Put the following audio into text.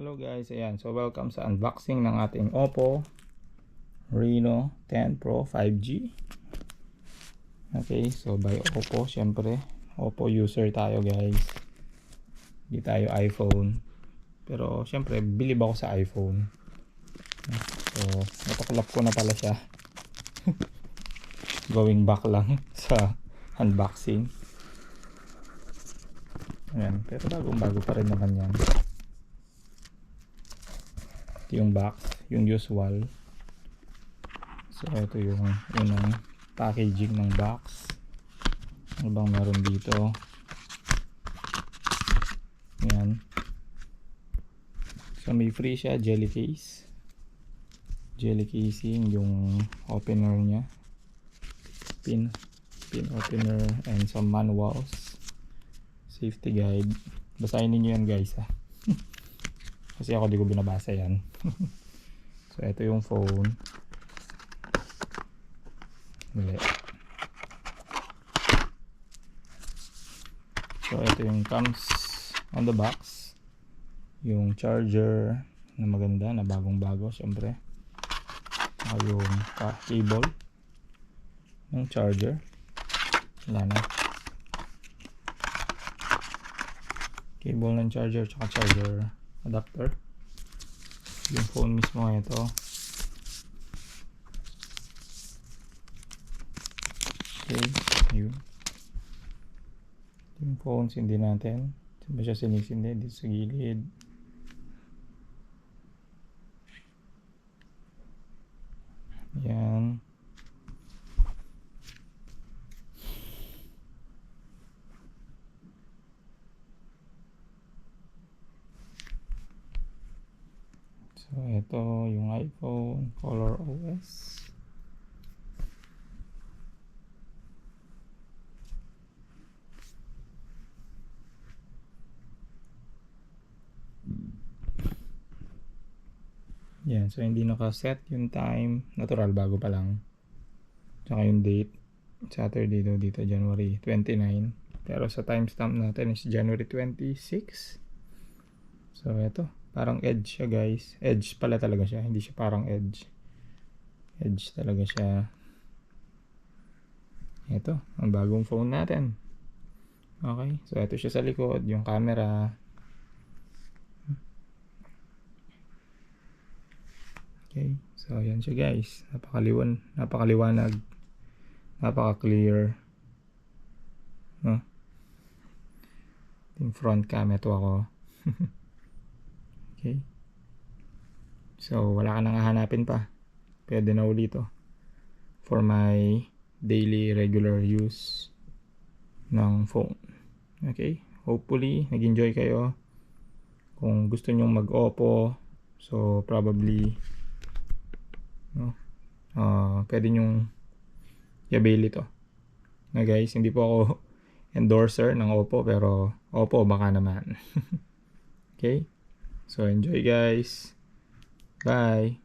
Hello guys, ayan. So welcome sa unboxing ng ating Oppo Reno 10 Pro 5G. Okay, so by Oppo, syempre. Oppo user tayo guys. Hindi tayo iPhone. Pero syempre, bilib ako sa iPhone. So, natuklap ko na pala siya. Going back lang sa unboxing. Ayan, pero bagong bago pa rin naman yan. Ito yung box, yung usual. So, ito yung unang packaging ng box. Ano bang meron dito? Yan. So, may free siya, jelly case. Jelly casing, yung opener niya. Pin, pin opener, and some manuals. Safety guide. Basahin ninyo yan guys ha. Kasi ako di ko binabasa yan. so, ito yung phone. Mali. So, ito yung comes on the box. Yung charger na maganda, na bagong bago, syempre. Saka yung cable ng charger. Wala na. Cable ng charger, tsaka charger adapter. Yung phone mismo nga ito. Okay, yun. Yung phone, sindi natin. Saan ba siya sinisindi? Dito sa gilid. Yan. So, ito yung iPhone Color OS. Yan, so hindi nakaset yung time. Natural, bago pa lang. Tsaka yung date. Saturday daw dito, January 29. Pero sa timestamp natin is January 26. So, ito. Parang edge siya guys. Edge pala talaga siya. Hindi siya parang edge. Edge talaga siya. Ito. Ang bagong phone natin. Okay. So, ito siya sa likod. Yung camera. Okay. So, ayan siya guys. Napakaliwan. Napakaliwanag. Napaka-clear. No? Yung front cam. Ito ako. Okay. So, wala ka nang hahanapin pa. Pwede na ulit to. For my daily regular use ng phone. Okay. Hopefully, nag-enjoy kayo. Kung gusto nyong mag-Oppo, so probably, no, uh, pwede nyong i-avail ito. Na guys, hindi po ako endorser ng Oppo, pero Oppo baka naman. okay? So enjoy guys. Bye.